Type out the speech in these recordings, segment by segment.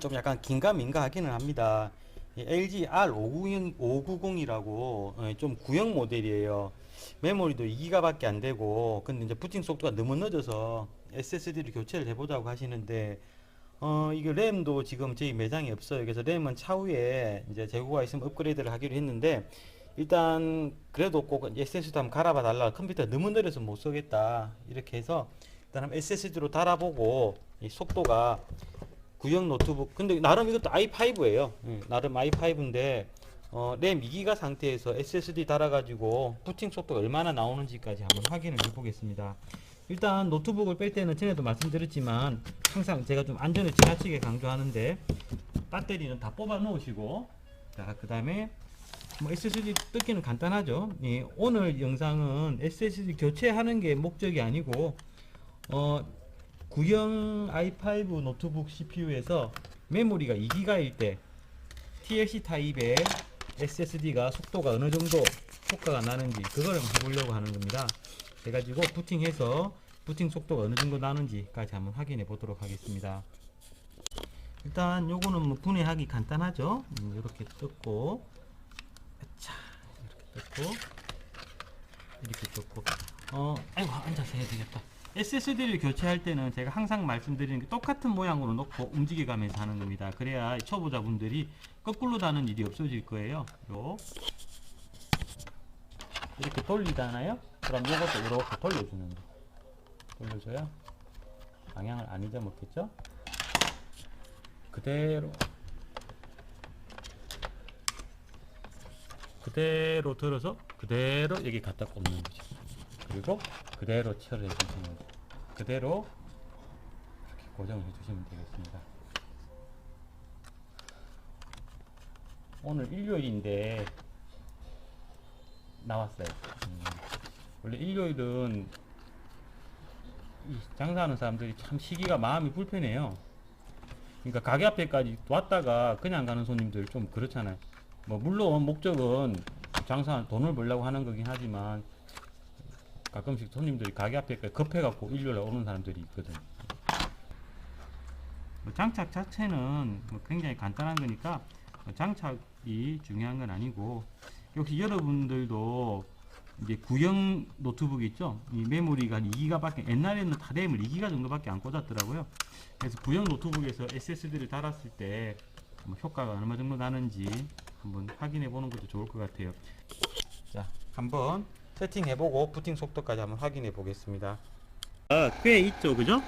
좀 약간 긴가민가 하기는 합니다. 이 LG R590, 590이라고 어, 좀 구형 모델이에요. 메모리도 2기가밖에 안 되고, 근데 이제 부팅 속도가 너무 늦어서 SSD를 교체를 해보자고 하시는데, 어, 이거 램도 지금 저희 매장에 없어요. 그래서 램은 차후에 이제 재고가 있으면 업그레이드를 하기로 했는데, 일단 그래도 꼭 SSD 한번 갈아봐 달라. 컴퓨터 너무 느려서 못 쓰겠다. 이렇게 해서 일단 한번 SSD로 달아보고 이 속도가 구형 노트북. 근데 나름 이것도 i5예요. 나름 i5인데 어, 램 2기가 상태에서 SSD 달아가지고 부팅 속도가 얼마나 나오는지까지 한번 확인을 해보겠습니다. 일단 노트북을 뺄 때는 전에도 말씀드렸지만 항상 제가 좀 안전을 지나치게 강조하는데 배터리는 다 뽑아 놓으시고 자그 다음에 뭐 SSD 뜯기는 간단하죠. 예, 오늘 영상은 SSD 교체하는 게 목적이 아니고 어, 구형 i5 노트북 CPU에서 메모리가 2기가일 때 TLC 타입의 SSD가 속도가 어느 정도 효과가 나는지 그걸 한번 해보려고 하는 겁니다. 그래가지고 부팅해서 부팅 속도가 어느 정도 나는지까지 한번 확인해 보도록 하겠습니다. 일단 요거는 뭐 분해하기 간단하죠. 음, 이렇게 뜯고 자 이렇게 뜯고 이렇게 뜯고 어 아이고 앉아서 해야 되겠다. SSD를 교체할 때는 제가 항상 말씀드리는 게 똑같은 모양으로 놓고 움직여 가면서 하는 겁니다. 그래야 초보자분들이 거꾸로 다는 일이 없어질 거예요. 요. 이렇게 돌리잖아요? 그럼 이것도 이렇게 돌려주는 거. 돌려줘야 방향을 안 잊어먹겠죠? 그대로 그대로 들어서 그대로 여기 갖다 꽂는 거죠. 그리고 그대로 처리해 주시면 돼요. 그대로 이렇게 고정을 해 주시면 되겠습니다. 오늘 일요일인데 나왔어요. 음, 원래 일요일은 이 장사하는 사람들이 참 시기가 마음이 불편해요. 그러니까 가게 앞에까지 왔다가 그냥 가는 손님들 좀 그렇잖아요. 뭐 물론 목적은 장사 돈을 벌려고 하는 거긴 하지만 가끔씩 손님들이 가게 앞에 급해갖고 일요일에 오는 사람들이 있거든. 뭐 장착 자체는 뭐 굉장히 간단한 거니까 뭐 장착이 중요한 건 아니고 역시 여러분들도 이제 구형 노트북 있죠? 이 메모리가 한 2기가밖에 옛날에는 다 램을 2기가 정도밖에 안 꽂았더라고요. 그래서 구형 노트북에서 SSD를 달았을 때뭐 효과가 얼마 정도 나는지 한번 확인해 보는 것도 좋을 것 같아요. 자, 한번 세팅해보고 부팅 속도까지 한번 확인해 보겠습니다. 아, 꽤 있죠, 그죠?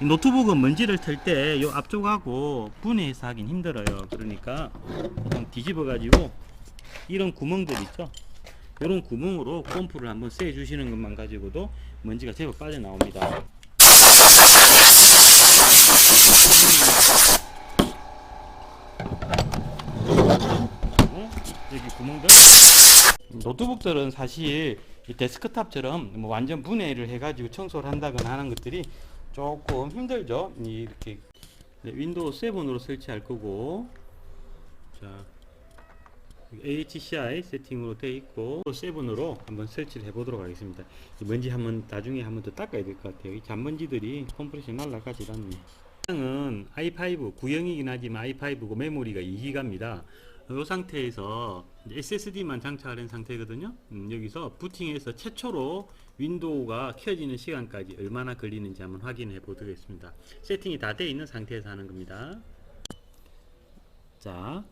이 노트북은 먼지를 털 때 이 앞쪽하고 분해해서 하긴 힘들어요. 그러니까 그냥 뒤집어가지고 이런 구멍들 있죠? 이런 구멍으로 펌프를 한번 쐬 주시는 것만 가지고도 먼지가 제법 빠져나옵니다. 어? 여기 구멍들 노트북들은 사실 이 데스크탑처럼 뭐 완전 분해를 해가지고 청소를 한다거나 하는 것들이 조금 힘들죠. 이 이렇게 네, 윈도우 7으로 설치할 거고, 자 HCI 세팅으로 돼 있고 7으로 한번 설치를 해 보도록 하겠습니다. 이 먼지 한번 나중에 한번 더 닦아야 될 것 같아요. 이 잔먼지들이 컴프레셔 날라가지 않네. 은 i5 구형이긴 하지만 i5고 메모리가 2기가입니다. 이 상태에서 SSD만 장착한 상태거든요. 음, 여기서 부팅해서 최초로 윈도우가 켜지는 시간까지 얼마나 걸리는지 한번 확인해 보겠습니다. 세팅이 다 되어 있는 상태에서 하는 겁니다. 자,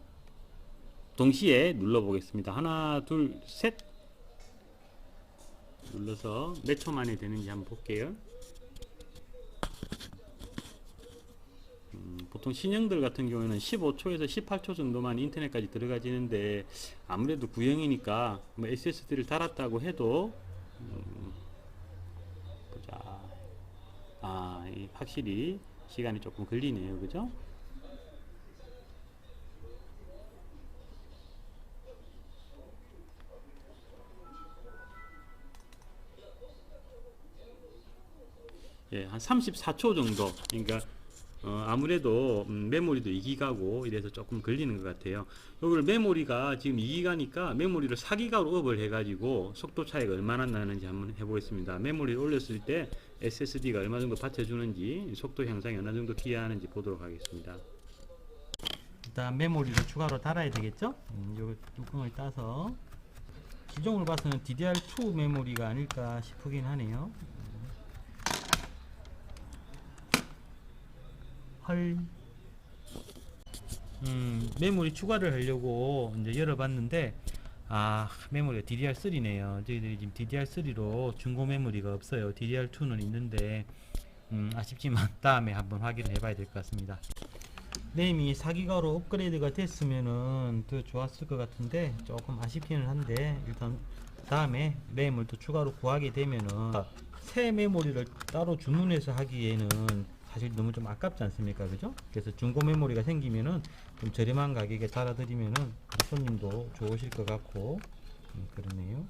동시에 눌러 보겠습니다. 하나, 둘, 셋. 눌러서 몇 초 만에 되는지 한번 볼게요. 음, 보통 신형들 같은 경우에는 15초에서 18초 정도만 인터넷까지 들어가지는데 아무래도 구형이니까 뭐 SSD를 달았다고 해도 음, 보자. 아이 확실히 시간이 조금 걸리네요. 그죠? 예, 한 34초 정도. 그러니까 어, 아무래도 음, 메모리도 2기가고 이래서 조금 걸리는 것 같아요. 이걸 메모리가 지금 2기가니까 메모리를 4기가로 업을 해가지고 속도 차이가 얼마나 나는지 한번 해보겠습니다. 메모리를 올렸을 때 SSD가 얼마 정도 받쳐주는지 속도 향상이 어느 정도 기여하는지 보도록 하겠습니다. 일단 메모리를 추가로 달아야 되겠죠? 음, 요 뚜껑을 따서 기종을 봐서는 DDR2 메모리가 아닐까 싶긴 하네요. 헐. 음, 메모리 추가를 하려고 이제 열어봤는데 아 메모리가 DDR3네요. 저희들이 지금 DDR3로 중고 메모리가 없어요. DDR2는 있는데 음, 아쉽지만 다음에 한번 확인을 해봐야 될 것 같습니다. 램이 4기가로 업그레이드가 됐으면은 더 좋았을 것 같은데 조금 아쉽기는 한데 일단 다음에 램을 또 추가로 구하게 되면은 새 메모리를 따로 주문해서 하기에는 사실 너무 좀 아깝지 않습니까? 그죠? 그래서 중고 메모리가 생기면은 좀 저렴한 가격에 달아드리면은 손님도 좋으실 것 같고 음, 그러네요